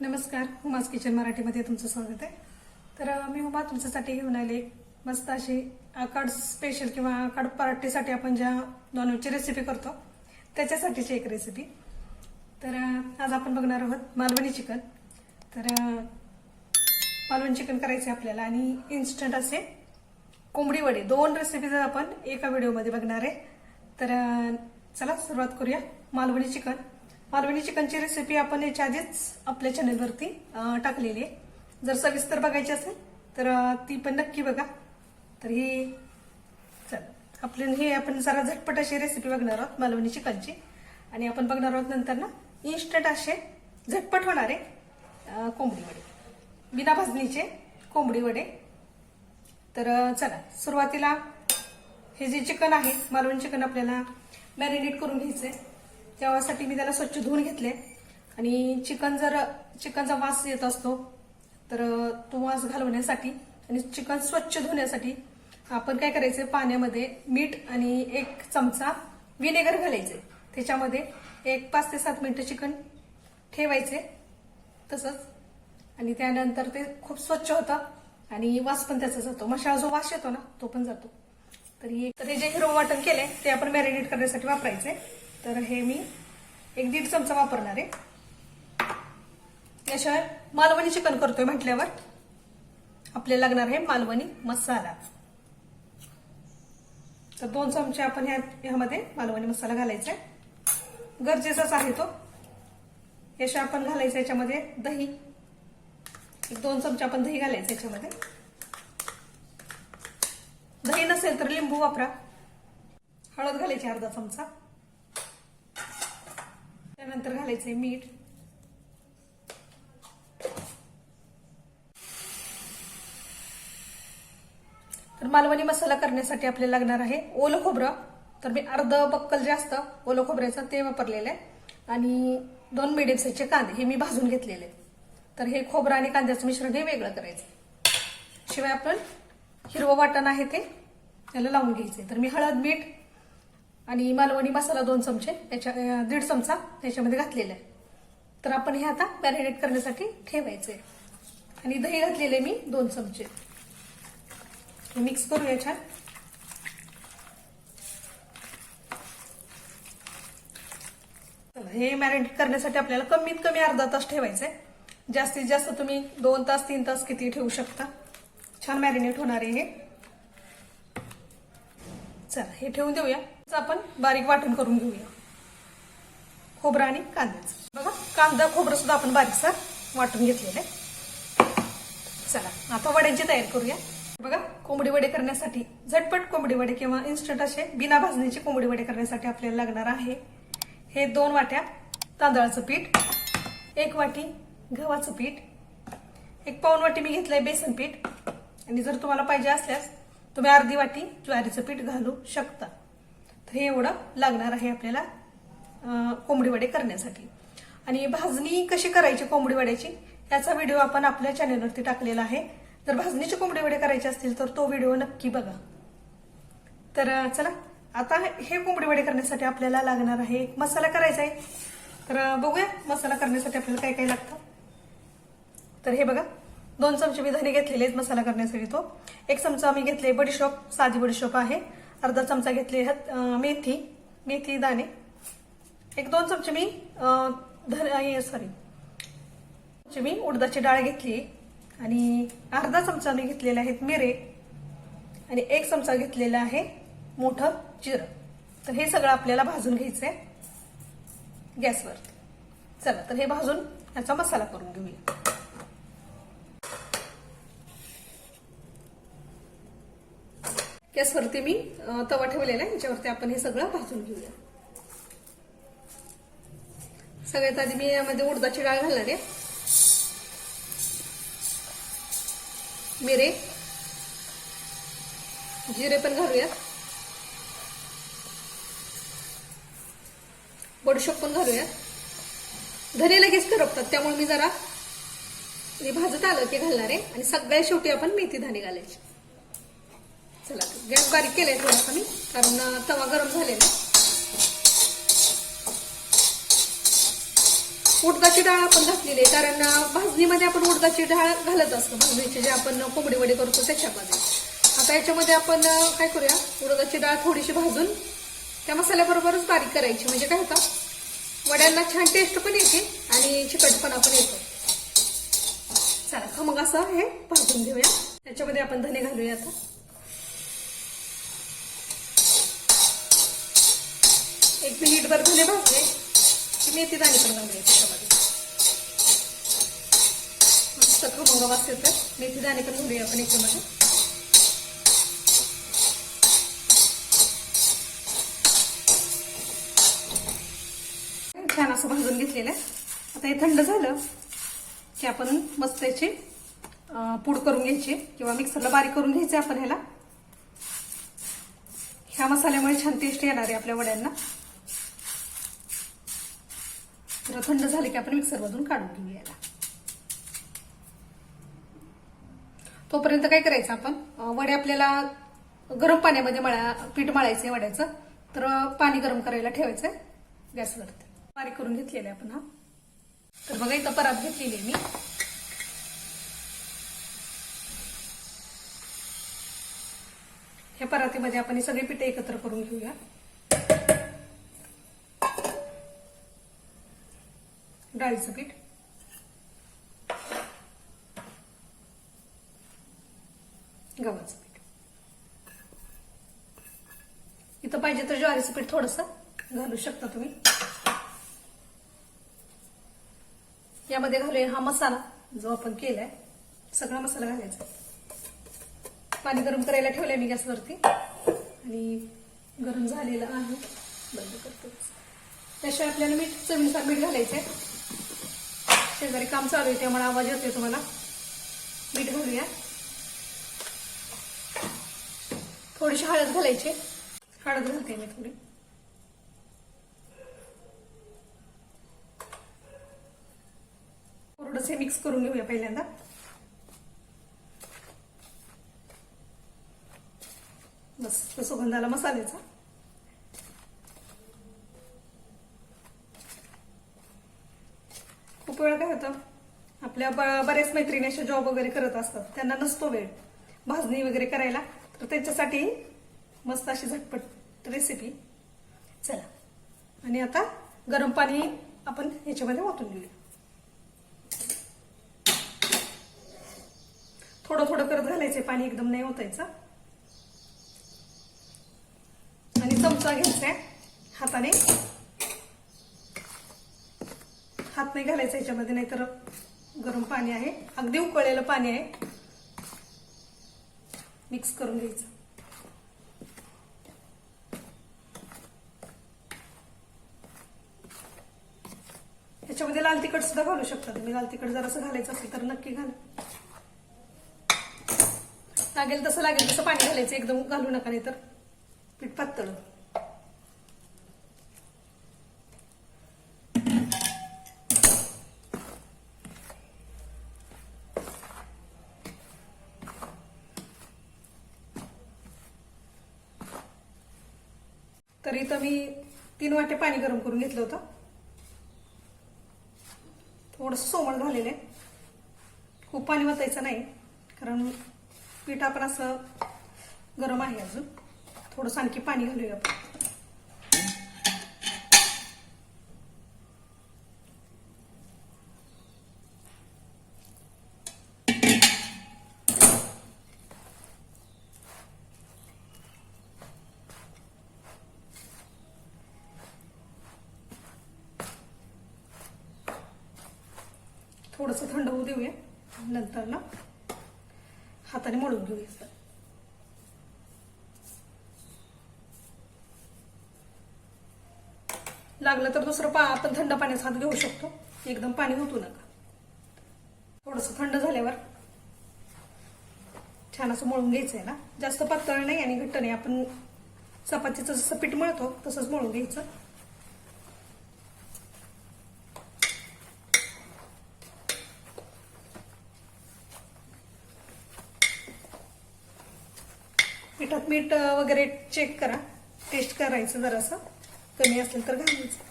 नमस्कार hummus kitchen मराठीमध्ये तुमचं स्वागत आहे. तर मी हुमा तुमच्यासाठी घेऊन आले मस्त अशी आकाड स्पेशल किंवा आकाड पार्टीसाठी आपण ज्या नॉनव्हेजची रेसिपी करतो त्याच्यासाठीची एक रेसिपी तर आज आपण बघणार आहोत मालवणी चिकन. तर मालवणी चिकन करायचे आपल्याला आणि इन्स्टंट असे कोंबडी वडे दोन रेसिपीज आपण एका व्हिडिओमध्ये बघणार आहे तर चला सुरुवात करूया मालवणी चिकन. मालवणी चिकनची रेसिपी आपण याच्या आधीच आपल्या चॅनलवरती टाकलेली आहे. जर सविस्तर बघायची असेल तर ती पण नक्की बघा. तर ही चल आपली हे आपण जरा झटपट अशी रेसिपी बघणार आहोत मालवणी चिकनची. आणि आपण बघणार आहोत नंतर ना इन्स्टंट असे झटपट होणारे कोंबडी वडे. बिना भाजणीचे कोंबडी वडे. तर चला सुरुवातीला हे जे चिकन आहे मालवणी चिकन आपल्याला मॅरिनेट करून घ्यायचंय. तेव्हासाठी मी त्याला स्वच्छ धुवून घेतले. आणि चिकन जर चिकनचा वास येत असतो तर तो वास घालवण्यासाठी आणि चिकन स्वच्छ धुण्यासाठी आपण काय करायचं? पाण्यामध्ये मीठ आणि एक चमचा विनेगर घालायचे. त्याच्यामध्ये एक पाच ते सात मिनिटं चिकन ठेवायचे तसंच. आणि त्यानंतर ते खूप स्वच्छ होतं आणि वास पण त्याचा जातो मशाळा जो वास येतो ना तो पण जातो. तर हे तर हे जे हिरो वाटण केले ते आपण मॅरिनेट करण्यासाठी वापरायचे. तर हे मी एक दीड चमचा वापरणार आहे. याशिवाय मालवणी चिकन करतोय म्हटल्यावर आपल्याला लागणार आहे मालवणी मसाला. तर दोन चमचे आपण ह्या ह्यामध्ये मालवणी मसाला घालायचा आहे. गरजेचाच आहे तो. याशिवाय आपण घालायचं याच्यामध्ये दही. एक दोन चमचे आपण दही घालायचं याच्यामध्ये. दही नसेल तर लिंबू वापरा. हळद घालायची अर्धा चमचा. त्यानंतर घालायचंय मीठ. तर मालवणी मसाला करण्यासाठी आपल्याला लागणार आहे ओलं खोबरं. तर मी अर्ध बक्कल जे असतं ओलं खोबऱ्याचं ते वापरलेलं आहे. आणि दोन मिडियम साईजचे कांदे हे मी भाजून घेतलेले. तर हे खोबरं आणि कांद्याचं मिश्रण हे वेगळं करायचं. शिवाय आपण हिरवं वाटण आहे ते त्याला लावून घ्यायचे तर मी हळद मीठ आणि मालवणी मसाला दोन चमचे याच्या दीड चमचा त्याच्यामध्ये घातलेला आहे. तर आपण हे आता मॅरिनेट करण्यासाठी ठेवायचे आणि दही घातलेले मी दोन चमचे. मिक्स करूया छान. हे मॅरिनेट करण्यासाठी आपल्याला कमीत कमी अर्धा तास ठेवायचंय. जास्तीत जास्त तुम्ही दोन तास तीन तास किती ठेवू शकता. छान मॅरिनेट होणार आहे हे. चला हे ठेवून देऊया. आपण बारीक वाटण करून घेऊया. खोबरं आणि कांद्याचं. बघा कांदा खोबरं सुद्धा आपण बारीकसा वाटून घेतलेलं आहे. चला आता वड्यांची तयारी करूया. बघा कोंबडी वडे करण्यासाठी झटपट कोंबडी वडे किंवा इन्स्टंट असे बिना भाजणीचे कोंबडी वडे करण्यासाठी आपल्याला लागणार आहे हे दोन वाट्या तांदळाचं पीठ एक वाटी गव्हाचं पीठ एक पाऊन वाटी मी घेतलंय बेसन पीठ. आणि जर तुम्हाला पाहिजे असल्यास तुम्ही अर्धी वाटी ज्वारीचं पीठ घालू शकता. तर हे एवढं लागणार आहे आपल्याला कोंबडीवडे कोंबडी वडे करण्यासाठी. आणि भाजणी कशी करायची कोंबडी वड्याची याचा व्हिडिओ आपण आपल्या चॅनलवरती टाकलेला आहे. जर भाजणीचे कोंबडी वडे करायचे असतील तर तो व्हिडिओ नक्की बघा. तर चला आता हे कोंबडी वडे करण्यासाठी आपल्याला लागणार आहे एक मसाला करायचा आहे. तर बघूया मसाला करण्यासाठी आपल्याला काय काय लागतं. तर हे बघा दोन चमचे मी धने घेतलेले आहेत मसाला करण्यासाठी तो. एक चमचा मी घेतले बडीशॉप साधी बडीशॉप आहे. अर्धा चमचा घेतली आहेत, मेथी मेथी दाणे. एक दोन चमचे मी अं, सॉरी चमचे मी उडदाची डाळ घेतली आणि अर्धा चमचा मी घेतलेले आहेत मिरे आणि एक चमचा घेतलेला आहे मोठं जिरं. तर हे सगळं आपल्याला भाजून घ्यायचंय गॅसवर. चला तर हे भाजून याचा मसाला करून घेऊया. गॅसवरती मी तवा ठेवलेला आहे. याच्यावरती आपण हे सगळं भाजून घेऊया. सगळ्यात आधी मी यामध्ये उडदाची डाळ घालणार आहे. मिरे. जिरे पण घालूया बडशोप पण घालूया धने लगेच करपतात त्यामुळे मी जरा भाजत आलं की घालणार आहे. आणि सगळ्या शेवटी आपण मेथी धाणे घालायची. चला गॅस बारीक केलाय थोडासा मी कारण तवा गरम झालेला उडदाची डाळ आपण घातलेली आहे कारण भाजणीमध्ये आपण उडदाची डाळ घालत असतो. भाजणीची जे आपण कोंबडी वडे करतो त्याच्यामध्ये. आता याच्यामध्ये आपण काय करूया उडदाची डाळ थोडीशी भाजून त्या मसाल्याबरोबरच बारीक करायची. म्हणजे काय होतं वड्यांना छान टेस्ट पण येते आणि चिकटपणा पण येतो. चला खमंग असं हे भाजून घेऊया. त्याच्यामध्ये आपण धने घालूया आता. एक मिनिटभर झाले भाजले. की मेथी दाणे पण घालूया त्याच्यामध्ये मस्त खमंग वास तर मेथी दाणे पण घालूया आपण याच्यामध्ये छान असं भाजून घेतलेलं आहे. आता हे थंड झालं की आपण मस्त याची पूड करून घ्यायची किंवा मिक्सरला बारीक करून घ्यायचे आपण ह्याला. ह्या मसाल्यामुळे छान टेस्ट येणार आहे आपल्या वड्यांना. सगळं थंड झाले की आपण मिक्सरमधून काढून घेऊया याला तोपर्यंत काय करायचं आपण? वडे आपल्याला गरम पाण्यामध्ये मळा पीठ मळायचंय वड्याचं तर पाणी गरम करायला ठेवायचंय गॅसवरती बारीक करून घेतलेलं आहे आपण हा. तर बघा इथं परात घेतलेली आहे मी. ह्या परातीमध्ये आपण हे सगळे पिठे एकत्र करून घेऊया. डाळीचं पीठ. गव्हाचं पीठ. इथं पाहिजे तर ज्वारीचं पीठ थोडस घालू शकता तुम्ही. यामध्ये घालूया हा मसाला जो आपण केलाय. सगळा मसाला घालायचा. पाणी गरम करायला ठेवलंय मी गॅसवरती. आणि गरम झालेलं आहे. बंद करतो. त्याशिवाय आपल्याला मीठ चवीनुसार मीठ घालायचंय. शेजारी काम चालू आहे त्यामुळे आवाज येतोय तुम्हाला. मीठ घालूया. थोडीशी हळद घालायची. हळद घालते मी थोडी. थोडंसं मिक्स करून घेऊया पहिल्यांदा. बस तो सुगंधाला मसाल्याचा खूप वेळ काय होतं आपल्या बऱ्याच मैत्रिणी अशा जॉब वगैरे करत असतात. त्यांना नसतो वेळ. भाजणी वगैरे करायला. तर त्यांच्यासाठी मस्त अशी झटपट रेसिपी चला. आणि आता गरम पाणी आपण ह्याच्यामध्ये वाटून घेऊया. थोडं थोडं करत घालायचंय. पाणी एकदम नाही ओतायचं. आणि चमचा घ्यायचा हाताने. हात नाही घालायचा याच्यामध्ये नाहीतर गरम पाणी आहे. अगदी उकळलेलं पाणी आहे. मिक्स करून घ्यायचं. याच्यामध्ये लाल तिखट सुद्धा घालू शकता तुम्ही. लाल तिखट जर असं घालायचं असेल तर नक्की घाला. लागेल तसं लागेल. तसं पाणी घालायचं. एकदम घालू नका नाही तर पीठ पातळ. तर इथं मी तीन वाटे पाणी गरम करून घेतलं होतं. थोडंसं सोमळ झालेलं आहे. खूप पाणी वतायचं नाही कारण पीठ आपण असं गरम आहे अजून. थोडंसं आणखी पाणी घालूया आपण. थोडंसं थंड होऊ देऊया. नंतर ना हाताने मळून घेऊया लागलं तर दुसरं पा आपण थंड पाण्याचा हात घेऊ शकतो. एकदम पाणी होतो नका. थोडस थंड झाल्यावर छान असं मळून घ्यायचंय ना. जास्त पातळ नाही आणि घट्ट नाही. आपण चपातीचं जसं पीठ मळतो तसंच मळून घ्यायचं. पिठात मीठ वगैरे चेक करा. टेस्ट करायचं जरासं. कमी असेल तर घालायचं.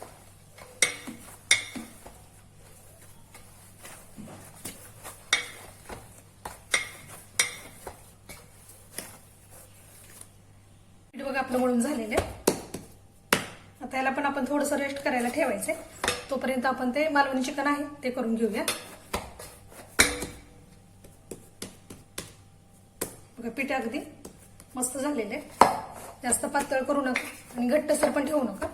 बघा आपलं म्हणून झालेलं आहे. आता याला पण आपण थोडंसं रेस्ट करायला ठेवायचं आहे तोपर्यंत आपण ते मालवणी चिकन आहे ते करून घेऊया. बघा पीठ अगदी मस्त झालेले. जास्त पातळ करू नका आणि घट्टसर पण ठेवू नका.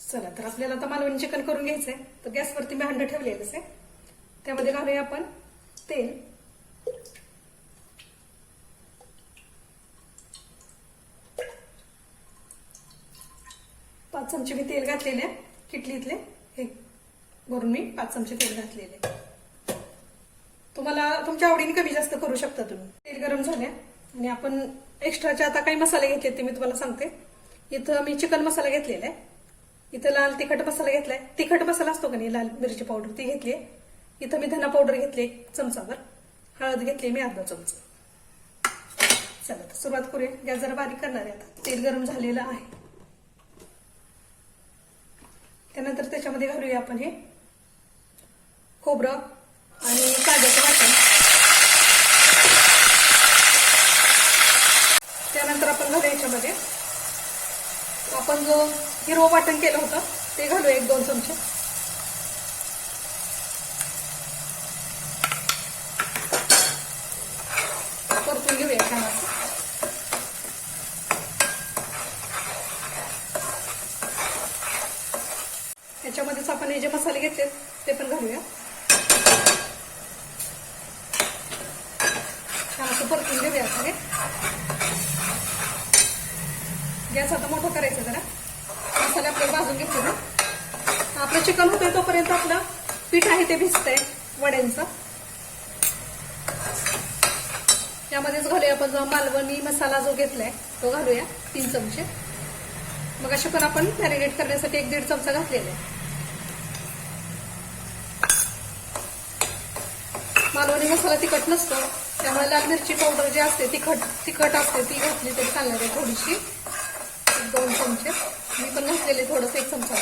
चला तर आपल्याला आता मालवणी चिकन करून घ्यायचंय. तर गॅसवरती मी हंड ठेवलेलंच आहे त्यामध्ये घालूया आपण तेल. पाच चमचे मी तेल घातलेले किटलीतले. हे भरून मी पाच चमचे तेल घातलेले. तुम्हाला तुमच्या आवडीने कमी जास्त करू शकता तुम्ही. तेल गरम झाले आणि आपण एक्स्ट्राचे आता काही मसाले घेतले ते मी तुम्हाला सांगते. इथं मी चिकन मसाला घेतलेला आहे. इथं लाल तिखट मसाला घेतलाय. तिखट मसाला असतो का नाही लाल मिरची पावडर ती घेतली इथं मी धना पावडर घेतली चमचावर हळद घेतली मी अर्धा चमचा. चला तर सुरुवात करूया. गॅस जरा बारीक करणार आहे आता. तेल गरम झालेलं आहे. त्यानंतर त्याच्यामध्ये घालूया आपण हे खोबरं. आणि कांद्याचं वाटण त्यानंतर आपण घालू याच्यामध्ये. आपण जो हिरवं वाटण केलं होतं ते घालू एक दोन चमचे. परतून घेऊया छान याच्यामध्येच आपण हे जे मसाले घेतले ते पण घालूया छान असं परतून घेऊया आपण हे. गॅस आता मोठा करायचा जरा. मसाले आपल्याला भाजून घेतले ना. आपलं चिकन होतंय तोपर्यंत आपलं पीठ आहे ते भिजतंय वड्यांचं. यामध्येच घालूया आपण जो मालवणी मसाला जो घेतलाय तो घालूया तीन चमचे. मग असे पण आपण मॅरिनेट करण्यासाठी एक दीड चमचा घातलेला आहे. मालवणी मसाला तिखट नसतो. त्यामुळे लाल मिरची पावडर जी असते तिखट तिखट असते ती घातली तरी चालणार आहे थोडीशी. एक दोन चमचे. मी पण घातलेले थोडंसं एक चमचा.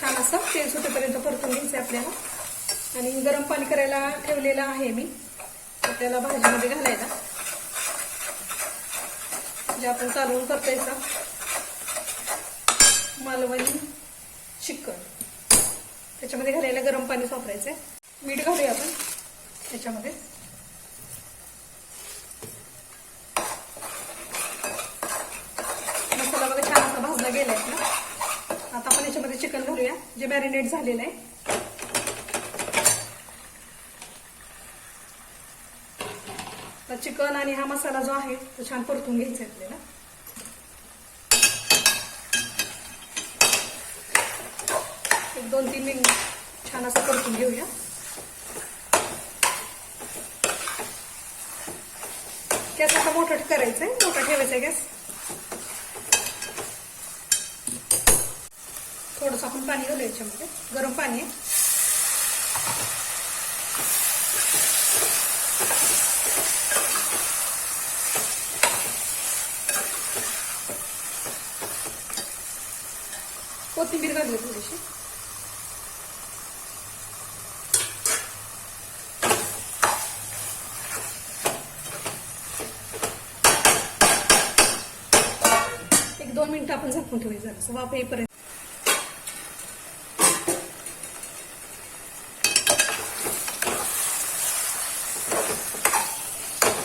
छान असं तेल सुटेपर्यंत परतून घ्यायचं आपल्याला. आणि गरम पाणी करायला ठेवलेलं आहे मी. त्याला भाजीमध्ये घालायला. जे आपण चालवून करतायचं मालवणी चिकन. त्याच्यामध्ये घालायला गरम पाणी वापरायचंय. मीठ घालूया आपण त्याच्यामध्ये. मसाला बघा छान असा भाजला गेलाय ना आता आपण याच्यामध्ये चिकन घालूया जे मॅरिनेट झालेलं आहे. तर चिकन आणि हा मसाला जो आहे तो छान परतून घ्यायचा आहे आपल्याला एक दोन तीन मिनिट छान असं परतून घेऊया गॅस आता मोठा करायचंय मोठा ठेवायचा गॅस थोडंसं आपण पाणी घालू याच्यामध्ये. गरम पाणी. आहे कोथिंबीर घालूया थोडीशी एक दोन मिनिटं आपण झाकून ठेवायचं जरासं वाफ येईपर्यंत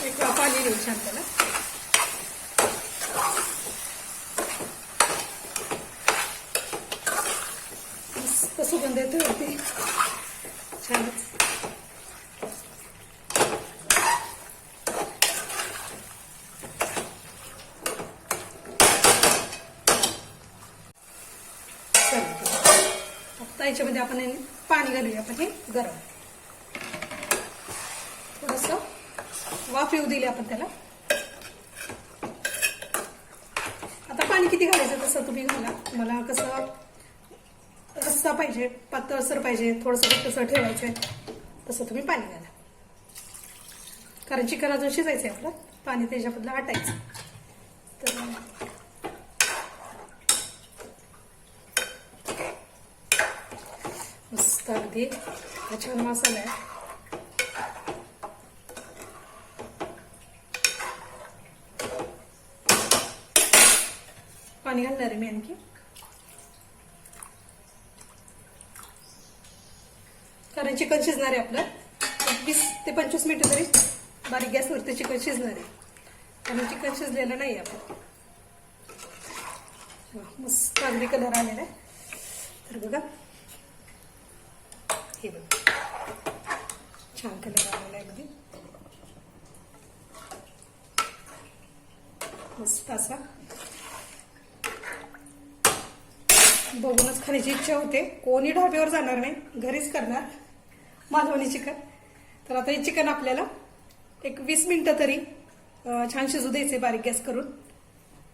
एक वाफ आली देऊ छान त्याला. मस्त सुगंध येतोय वरती छानच चला. आता याच्यामध्ये आपण हे पाणी घालूया म्हणजे गरम. थोडस वाफ येऊ दिली आपण त्याला. आता पाणी किती घालायचं तसं तुम्ही घाला. मला कसं रस्सा पाहिजे पातळसर पाहिजे थोडंसं घट्टसर ठेवायचंय तसं तुम्ही पाणी घाला. कारण चिकन अजून शिजायचंय आपलं. पाणी त्याच्यामधलं आटायचं. तर मस्त अगदी. छान मसाला आहे पाणी घालणार आहे मी आणखी. कारण चिकन शिजणार आहे आपलं. वीस ते पंचवीस मिनिटं तरी बारीक गॅसवरती चिकन शिजणार आहे. कारण चिकन शिजलेलं नाही आपलं. मस्त अगदी कलर आलेला आहे. तर बघा. हे बघ. छान कलर आलेला आहे अगदी मस्त असा. बघूनच खाण्याची इच्छा होते. कोणी ढाब्यावर जाणार नाही. घरीच करणार. मालवणी चिकन. तर आता हे चिकन आपल्याला एक वीस मिनिटं तरी छान शिजू द्यायचे बारीक गॅस करून.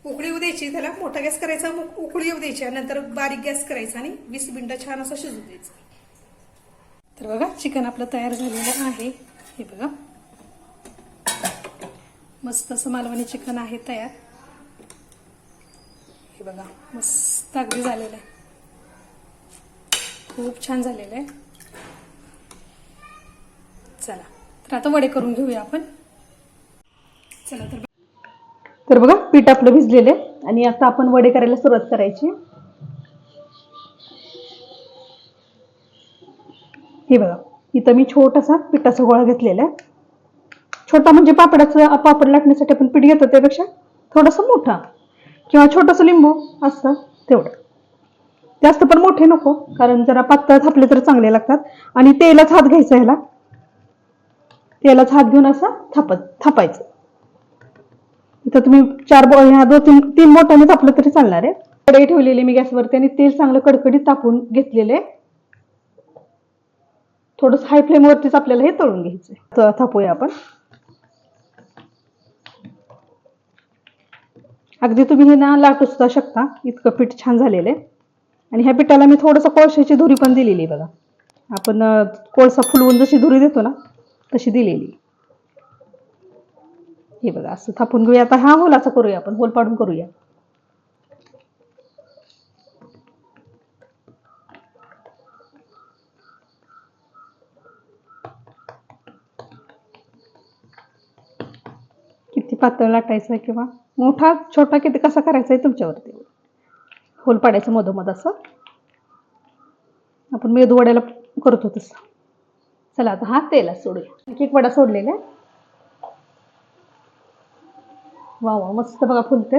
उकळी येऊ द्यायची. त्याला मोठा गॅस करायचा मग उकळी येऊ द्यायची. आणि नंतर बारीक गॅस करायचा आणि वीस मिनिटं छान असं शिजू द्यायचं. तर बघा चिकन आपलं तयार झालेलं आहे. हे बघा. मस्त असं मालवणी चिकन आहे तयार. हे बघा मस्त अगदी झालेलं आहे. खूप छान झालेलं आहे. चला तर आता वडे करून घेऊया आपण. चला तर तर बघा पीठ आपलं भिजलेलं आहे आणि आता आपण वडे करायला सुरुवात करायची. हे बघा इथं मी छोटासा पिठाचा गोळा घेतलेला आहे. छोटा म्हणजे पापडाचं पापड लाटण्यासाठी आपण पीठ घेतो त्यापेक्षा थोडासा मोठा किंवा छोटंसं लिंबू असतं तेवढं. जास्त पण मोठे नको कारण जरा पातळ थापले तर चांगले लागतात. आणि तेलाच हात घ्यायचा ह्याला. तेलाच हात घेऊन असं थापत थापायचं. इथं तुम्ही चार बो ह्या दोन तीन तीन मोठ्याने थापलं तरी चालणार आहे. कढई ठेवलेली मी गॅसवरती आणि तेल चांगलं कडकडीत तापून घेतलेले थोडस हाय फ्लेम वरतीच आपल्याला हे तळून घ्यायचं त- थापूया आपण. अगदी तुम्ही हे ना लाटू सुद्धा शकता. इतकं पीठ छान झालेलं आहे. आणि ह्या पिठाला मी थोडंसं कोळशाची धुरी पण दिलेली आहे बघा. आपण कोळसा फुलवून जशी धुरी देतो ना तशी दिलेली. हे बघा असं थापून घेऊया. आता हा होलाचा करूया आपण. होल पाडून करूया किती पातळ लाटायचं आहे किंवा मोठा छोटा किती कसा करायचा आहे तुमच्यावरती? होल पाडायचं मधोमध असं. आपण मेदू वड्याला करतो तसं. चला आता हा तेला सोडूया. एक वडा सोडलेला. आहे वा वा मस्त बघा फुलते.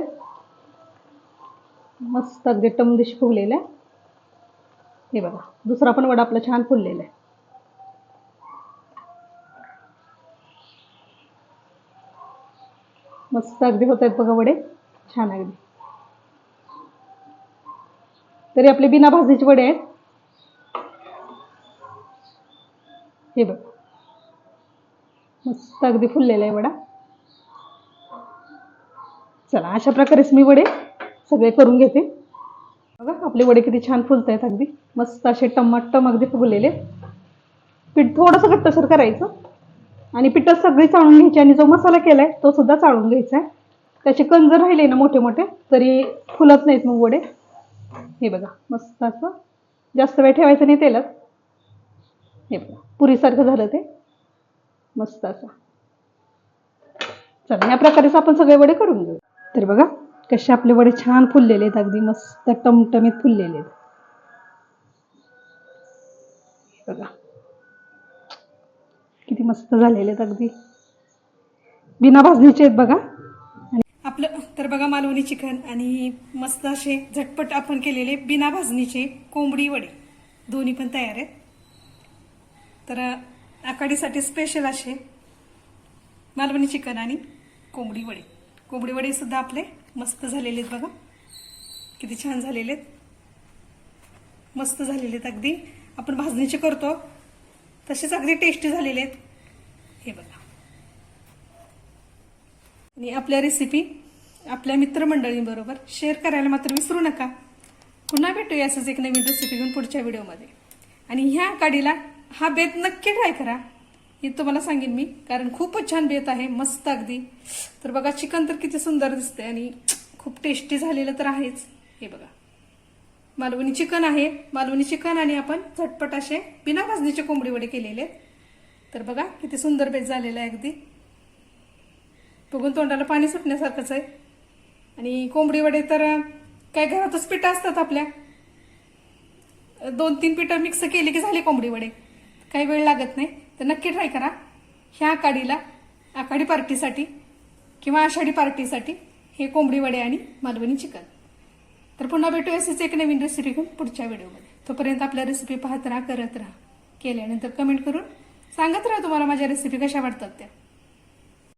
मस्त अगदी टमदिश फुगलेला. आहे हे बघा दुसरा पण वडा आपला छान फुललेला आहे. मस्त अगदी होत आहेत बघा वडे. छान अगदी. तरी आपले बिना भाजीचे वडे आहेत. हे बघ. मस्त अगदी फुललेला आहे वडा. चला अशा प्रकारेच मी वडे सगळे करून घेते. बघा आपले वडे किती छान फुलत आहेत अगदी. मस्त असे टमाटम अगदी फुगलेले. पीठ थोडंसं घट्टसर करायचं. आणि पिठं सगळी चाळून घ्यायची आणि जो मसाला केलाय तो सुद्धा चाळून घ्यायचा आहे. त्याचे कंज राहिले ना मोठे मोठे तरी फुलत नाहीत मग वडे. हे बघा मस्त असं. जास्त वेळ ठेवायचं नाही तेलात. हे बघा पुरीसारखं झालं ते. मस्त असं. चला या प्रकारेच आपण सगळे वडे करून घेऊ. तर बघा कसे आपले वडे छान फुललेले आहेत अगदी मस्त टमटमीत फुललेले आहेत. हे बघा. किती मस्त झालेले आहेत अगदी. बिना भाजणीचे आहेत बघा. आपलं तर बघा मालवणी चिकन आणि मस्त असे झटपट आपण केलेले बिना भाजणीचे कोंबडी वडे. दोन्ही पण तयार आहेत. तर आकाडीसाठी स्पेशल असे मालवणी चिकन आणि कोंबडी वडे. कोंबडी वडे सुद्धा आपले मस्त झालेले आहेत बघा. किती छान झालेले आहेत. मस्त झालेले आहेत अगदी. आपण भाजणीचे करतो. तसेच अगदी टेस्टी झालेले आहेत. हे बघा. आणि आपल्या रेसिपी आपल्या मित्रमंडळींबरोबर शेअर करायला मात्र विसरू नका. पुन्हा भेटूया असंच एक नवीन रेसिपी घेऊन पुढच्या व्हिडिओमध्ये आणि ह्या काडीला हा बेत नक्की ट्राय करा. हे तुम्हाला सांगेन मी कारण खूपच छान बेत आहे मस्त अगदी. तर बघा चिकन तर किती सुंदर दिसते आणि खूप टेस्टी झालेलं तर आहेच. हे बघा. मालवणी चिकन आहे. मालवणी चिकन आणि आपण झटपट असे बिना भाजणीचे कोंबडी वडे केलेले आहेत. तर बघा किती सुंदर बेस झालेला आहे अगदी. बघून तोंडाला पाणी सुटण्यासारखंच आहे. आणि कोंबडी वडे तर काय घरातच पिठं असतात आपल्या. दोन तीन पिठं मिक्स केली की झाले कोंबडी वडे. काही वेळ लागत नाही. तर नक्की ट्राय करा. ह्या आकाडीला आकाडी पार्टीसाठी किंवा आषाढी पार्टीसाठी हे कोंबडी वडे आणि मालवणी चिकन. तर पुन्हा भेटू असेच एक नवीन रेसिपी घेऊन पुढच्या व्हिडिओमध्ये. तोपर्यंत आपल्या रेसिपी पाहत राहा करत राहा. केल्यानंतर कमेंट करून सांगत राहा तुम्हाला माझ्या रेसिपी कशा वाटतात त्या.